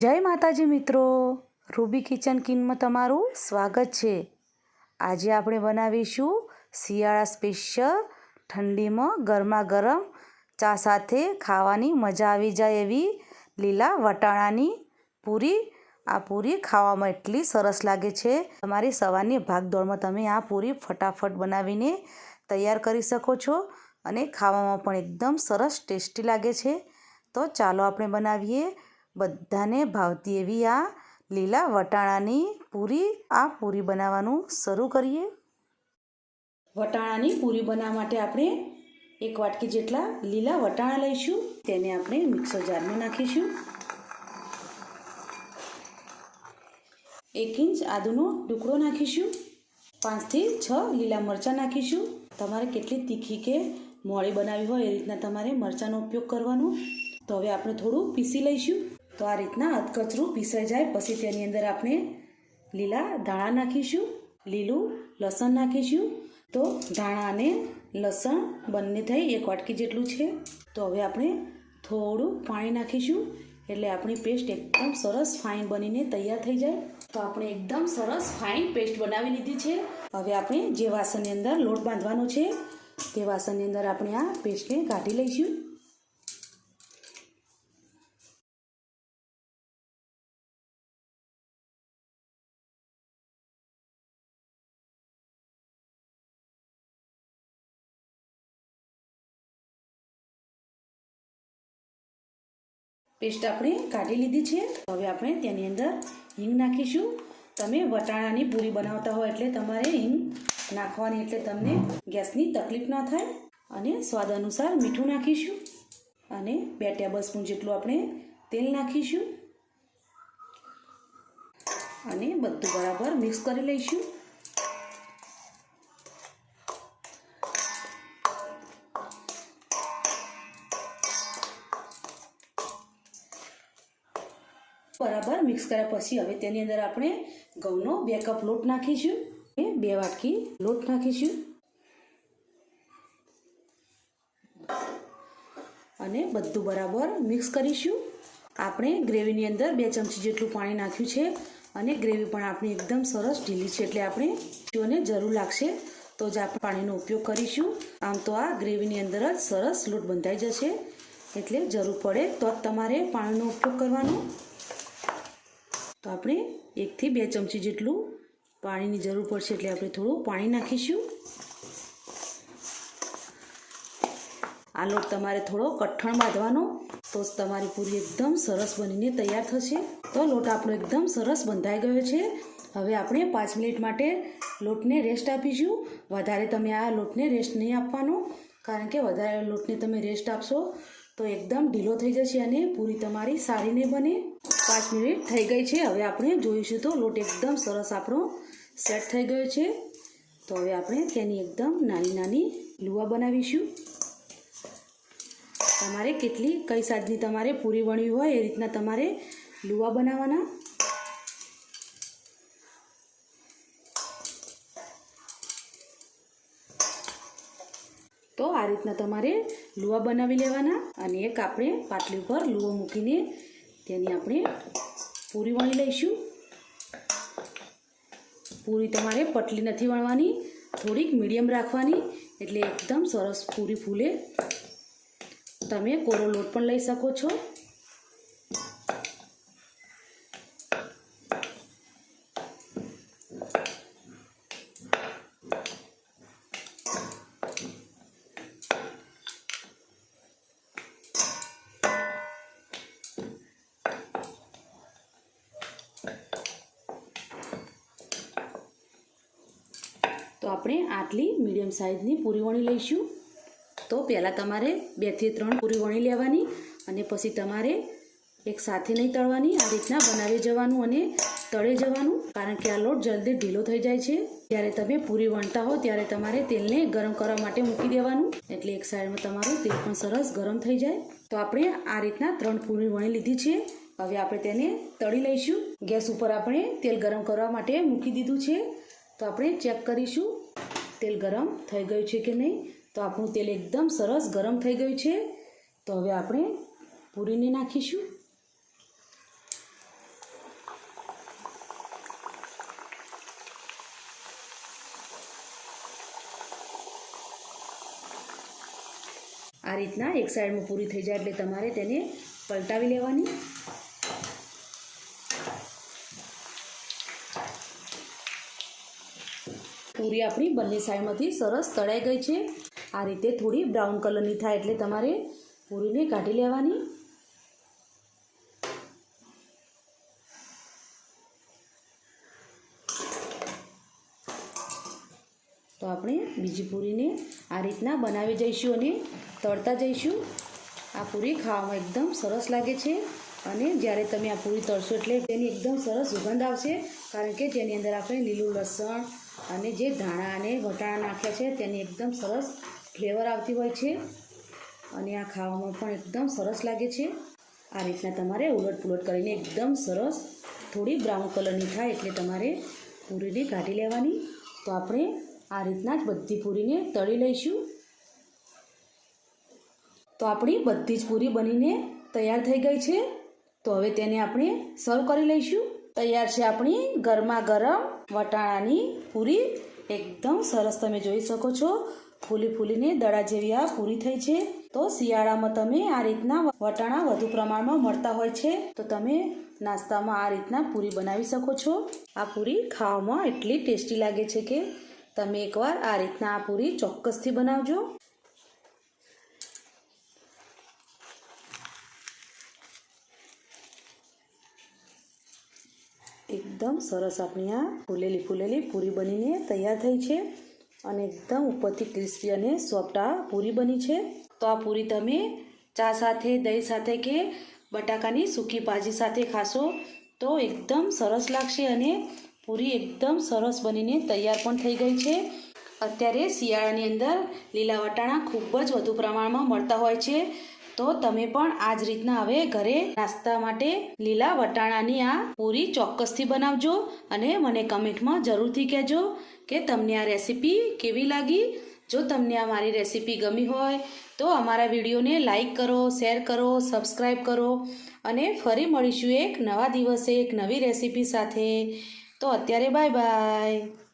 જય માતાજી મિત્રો. રૂબી કિચન કિનમાં તમારું સ્વાગત છે. આજે આપણે બનાવીશું શિયાળા સ્પેશિયલ ઠંડીમાં ગરમા ગરમ ચા સાથે ખાવાની મજા આવી જાય એવી લીલા વટાણાની પૂરી. આ પૂરી ખાવામાં એટલી સરસ લાગે છે. તમારી સવારની ભાગદોડમાં તમે આ પૂરી ફટાફટ બનાવીને તૈયાર કરી શકો છો અને ખાવામાં પણ એકદમ સરસ ટેસ્ટી લાગે છે. તો ચાલો આપણે બનાવીએ બધાને ભાવતી એવી આ લીલા વટાણાની પૂરી, આ પૂરી બનાવવાનું શરૂ કરીએ. વટાણાની પૂરી બનાવવા માટે આપણે એક વાટકી જેટલા લીલા વટાણા લઈશું. તેને આપણે મિક્સર જારમાં નાખીશું. એક ઇંચ આદુનો ટુકડો નાખીશું. પાંચથી છ લીલા મરચાં નાખીશું. તમારે કેટલી તીખી કે મોળી બનાવી હોય એ રીતના તમારે મરચાંનો ઉપયોગ કરવાનો. તો હવે આપણે થોડું પીસી લઈશું. તો આ રીતના અધકચરું પીસાઈ જાય. પછી તેની અંદર આપણે લીલા ધાણા નાખીશું, લીલું લસણ નાખીશું. તો ધાણા અને લસણ બંને થઈ એક વાટકી જેટલું છે. તો હવે આપણે થોડું પાણી નાખીશું. એટલે આપણી પેસ્ટ એકદમ સરસ ફાઇન બનીને તૈયાર થઈ જાય. તો આપણે એકદમ સરસ ફાઇન પેસ્ટ બનાવી લીધી છે. હવે આપણે જે વાસણની અંદર લોટ બાંધવાનો છે, તે વાસણની અંદર આપણે આ પેસ્ટને કાઢી લઈશું. પેસ્ટ આપણે કાઢી લીધી છે. હવે આપણે તેની અંદર હિંગ નાખીશું. તમે વટાણાની પૂરી બનાવતા હોય એટલે તમારે હિંગ નાખવાની એટલે તમને ગેસની તકલીફ ના થાય. અને સ્વાદ અનુસાર મીઠું નાખીશું. અને બે ટેબલ સ્પૂન જેટલું આપણે તેલ નાખીશું. અને બધું બરાબર મિક્સ કરી લઈશું. બરાબર મિક્સ કર્યા પછી હવે તેની અંદર આપણે ઘઉંનો બે કપ લોટ નાખીશું. બે વાટકી લોટ નાખીશું. અને બધું બરાબર મિક્સ કરીશું. આપણે ગ્રેવીની અંદર બે ચમચી જેટલું પાણી નાખ્યું છે અને ગ્રેવી પણ આપણી એકદમ સરસ ઢીલી છે એટલે આપણે જોને જરૂર લાગશે તો જ આપણે પાણીનો ઉપયોગ કરીશું. આમ તો આ ગ્રેવીની અંદર જ સરસ લોટ બંધાઈ જશે એટલે જરૂર પડે તો જ તમારે પાણીનો ઉપયોગ કરવાનો. તો આપણે એકથી બે ચમચી જેટલું પાણીની જરૂર પડશે એટલે આપણે થોડું પાણી નાખીશું. આ લોટ તમારે થોડો કઠણ બાંધવાનો, તો જ તમારી પૂરી એકદમ સરસ બનીને તૈયાર થશે. તો લોટ આપણો એકદમ સરસ બંધાઈ ગયો છે. હવે આપણે પાંચ મિનિટ માટે લોટને રેસ્ટ આપીશું. વધારે તમે આ લોટને રેસ્ટ નહીં આપવાનો, કારણ કે વધારે લોટને તમે રેસ્ટ આપશો તો એકદમ ઢીલો થઈ જશે અને પૂરી તમારી સારી નહીં બને. પાંચ મિનિટ થઈ ગઈ છે, હવે આપણે જોઈશું તો લોટ એકદમ સરસ આપણો સેટ થઈ ગયો છે. તો હવે આપણે તેની એકદમ નાની નાની લુવા બનાવીશું. તમારે કેટલી કઈ સાઈઝની તમારે પૂરી વણવી હોય એ રીતના તમારે લુવા બનાવવાના. તો આ રીતના તમારે લુવા બનાવી લેવાના અને એક આપણે પાટલી ઉપર લુવો મૂકીને તેની આપણે પૂરી વણી લઈશું. પૂરી તમારે પટલી નથી વણવાની, થોડીક મીડિયમ રાખવાની, એટલે એકદમ સરસ પૂરી ફૂલે. તમે કોરો લોટ પણ લઈ શકો છો. તો આપણે આટલી મીડિયમ સાઇઝની પૂરી વણી લઈશું. તો પહેલાં તમારે બેથી ત્રણ પૂરી વણી લેવાની અને પછી તમારે એક સાથે નહીં તળવાની, આ રીતના બનાવી જવાનું અને તળે જવાનું. કારણ કે આ લોટ જલ્દી ઢીલો થઈ જાય છે. જ્યારે તમે પૂરી વણતા હો ત્યારે તમારે તેલને ગરમ કરવા માટે મૂકી દેવાનું. એટલે એક સાઈડમાં તમારું તેલ પણ સરસ ગરમ થઈ જાય. તો આપણે આ રીતના ત્રણ પૂરી વણી લીધી છે. હવે આપણે તેને તળી લઈશું. ગેસ ઉપર આપણે તેલ ગરમ કરવા માટે મૂકી દીધું છે. તો આપણે ચેક કરીશું, તેલ ગરમ થઈ ગયું છે કે નહીં? તો આપણું તેલ એકદમ સરસ ગરમ થઈ ગયું છે. તો હવે આપણે પૂરીને નાખીશું. આ રીતના એક સાઈડમાં પૂરી થઈ જાય એટલે તમારે તેને પલટાવી લેવાની. પૂરી આપણી બંને સાઈડમાંથી સરસ તળાઈ ગઈ છે. આ રીતે થોડી બ્રાઉન કલરની થાય એટલે તમારે પૂરીને કાઢી લેવાની. તો આપણે બીજી પૂરીને આ રીતના બનાવી જઈશું અને તળતા જઈશું. આ પૂરી ખાવામાં એકદમ સરસ લાગે છે અને જ્યારે તમે આ પૂરી તળશો એટલે તેની એકદમ સરસ સુગંધ આવશે. કારણ કે તેની અંદર આપણે લીલું લસણ અને જે ધાણા અને વટાણા નાખ્યા છે તેની એકદમ સરસ ફ્લેવર આવતી હોય છે. અને આ ખાવામાં પણ એકદમ સરસ લાગે છે. આ રીતના તમારે ઉલટ પુલટ કરીને એકદમ સરસ થોડી બ્રાઉન કલરની થાય એટલે તમારે પૂરીને કાઢી લેવાની. તો આપણે આ રીતના જ બધી પૂરીને તળી લઈશું. તો આપણી બધી જ પૂરી બનીને તૈયાર થઈ ગઈ છે. તો હવે તેને આપણે સર્વ કરી લઈશું. તૈયાર છે આપણી ગરમા ગરમ વટાણાની પૂરી. એકદમ સરસ તમે જોઈ શકો છો. ફૂલી ફૂલીને દડા જેવી આ પૂરી થઈ છે. તો શિયાળામાં તમે આ રીતના વટાણા વધુ પ્રમાણમાં મળતા હોય છે. તો તમે નાસ્તામાં આ રીતના પૂરી બનાવી શકો છો. આ પૂરી ખાવામાં એટલી ટેસ્ટી લાગે છે કે તમે એકવાર આ રીતના આ પૂરી ચોક્કસથી બનાવજો. એકદમ સરસ આપણી આ ફૂલેલી ફૂલેલી પૂરી બનીને તૈયાર થઈ છે અને એકદમ ઉપરથી ક્રિસ્પી અને સોફ્ટ આ પૂરી બની છે. તો આ પૂરી તમે ચા સાથે, દહીં સાથે કે બટાકાની સૂકી ભાજી સાથે ખાશો તો એકદમ સરસ લાગશે અને પૂરી એકદમ સરસ બનીને તૈયાર પણ થઈ ગઈ છે. અત્યારે શિયાળાની અંદર લીલા વટાણા ખૂબ જ વધુ પ્રમાણમાં મળતા હોય છે. તો તમે પણ આ જ રીતના હવે ઘરે નાસ્તા માટે લીલા વટાણાની આ પૂરી ચોક્કસથી બનાવજો અને મને કમેન્ટમાં જરૂરથી કહેજો કે તમને આ રેસીપી કેવી લાગી. જો તમને આ મારી રેસીપી ગમી હોય તો અમારા વિડીયોને લાઈક કરો, શેર કરો, સબસ્ક્રાઈબ કરો અને ફરી મળીશું એક નવા દિવસે એક નવી રેસીપી સાથે. તો અત્યારે બાય બાય.